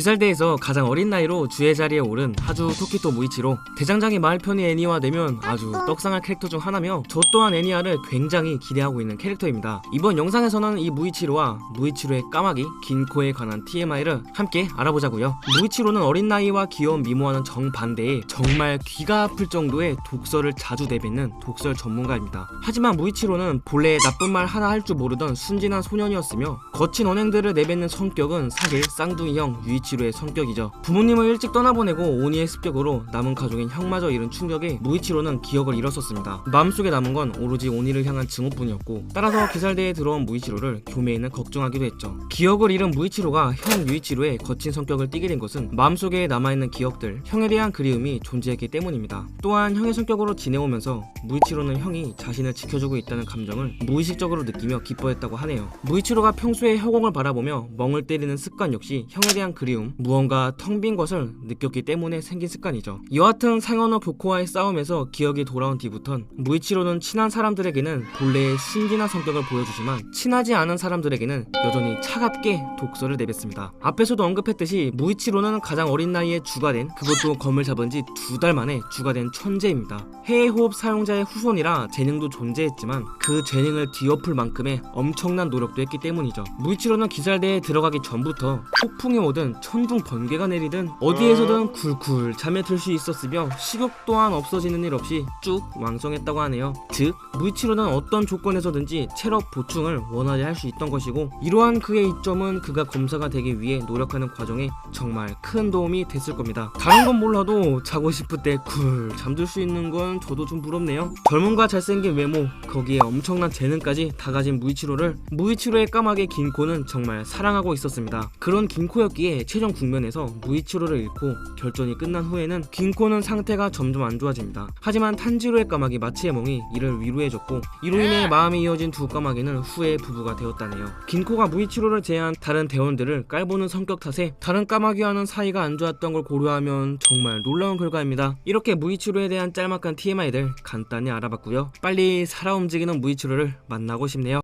귀살대에서 가장 어린 나이로 주의 자리에 오른 하주 토키토 무이치로 대장장이 마을 편의 애니화 되면 아주 떡상할 캐릭터 중 하나며 저 또한 애니화를 굉장히 기대하고 있는 캐릭터입니다. 이번 영상에서는 이 무이치로와 무이치로의 까마귀 긴코에 관한 TMI를 함께 알아보자고요. 무이치로는 어린 나이와 귀여운 미모와는 정반대의 정말 귀가 아플 정도의 독설을 자주 내뱉는 독설 전문가입니다. 하지만 무이치로는 본래 나쁜 말 하나 할 줄 모르던 순진한 소년이었으며 거친 언행들을 내뱉는 성격은 사실 쌍둥이형 유이치 로의 성격이죠. 부모님을 일찍 떠나보내고 오니의 습격으로 남은 가족인 형마저 잃은 충격에 무이치로는 기억을 잃었었습니다. 마음속에 남은 건 오로지 오니를 향한 증오뿐이었고 따라서 기살대에 들어온 무이치로를 교매에는 걱정하기도 했죠. 기억을 잃은 무이치로가 형 유이치로의 거친 성격을 띠게 된 것은 마음속에 남아있는 기억들, 형에 대한 그리움이 존재했기 때문입니다. 또한 형의 성격으로 지내오면서 무이치로는 형이 자신을 지켜주고 있다는 감정을 무의식적으로 느끼며 기뻐했다고 하네요. 무이치로가 평소에 허공을 바라보며 멍을 때리는 습관 역시 형에 대한 그리움, 무언가 텅 빈 것을 느꼈기 때문에 생긴 습관이죠. 여하튼 상현호 교코와의 싸움에서 기억이 돌아온 뒤부턴 무이치로는 친한 사람들에게는 본래의 순진한 성격을 보여주지만 친하지 않은 사람들에게는 여전히 차갑게 독설을 내뱉습니다. 앞에서도 언급했듯이 무이치로는 가장 어린 나이에 주가 된 그것도 검을 잡은 지 두 달 만에 주가 된 천재입니다. 해외 호흡 사용자의 후손이라 재능도 존재했지만 그 재능을 뒤엎을 만큼의 엄청난 노력도 했기 때문이죠. 무이치로는 기살대에 들어가기 전부터 폭풍이 오든 천둥 번개가 내리든 어디에서든 쿨쿨 잠에 들 수 있었으며 식욕 또한 없어지는 일 없이 쭉 왕성했다고 하네요. 즉 무이치로는 어떤 조건에서든지 체력 보충을 원활히 할 수 있던 것이고 이러한 그의 이점은 그가 검사가 되기 위해 노력하는 과정에 정말 큰 도움이 됐을 겁니다. 다른 건 몰라도 자고 싶을 때쿨 잠들 수 있는 건 저도 좀 부럽네요. 젊음과 잘생긴 외모 거기에 엄청난 재능까지 다 가진 무이치로를 무이치로의 까마귀 긴코는 정말 사랑하고 있었습니다. 그런 긴코였기에 최종 국면에서 무이치로를 잃고 결전이 끝난 후에는 긴코는 상태가 점점 안 좋아집니다. 하지만 탄지로의 까마귀 마치의 멍이 이를 위로해줬고 이로 인해 마음이 이어진 두 까마귀는 후에 부부가 되었다네요. 긴코가 무이치로를 제외한 다른 대원들을 깔보는 성격 탓에 다른 까마귀와는 사이가 안 좋았던 걸 고려하면 정말 놀라운 결과입니다. 이렇게 무이치로에 대한 짤막한 TMI들 간단히 알아봤고요. 빨리 살아 움직이는 무이치로를 만나고 싶네요.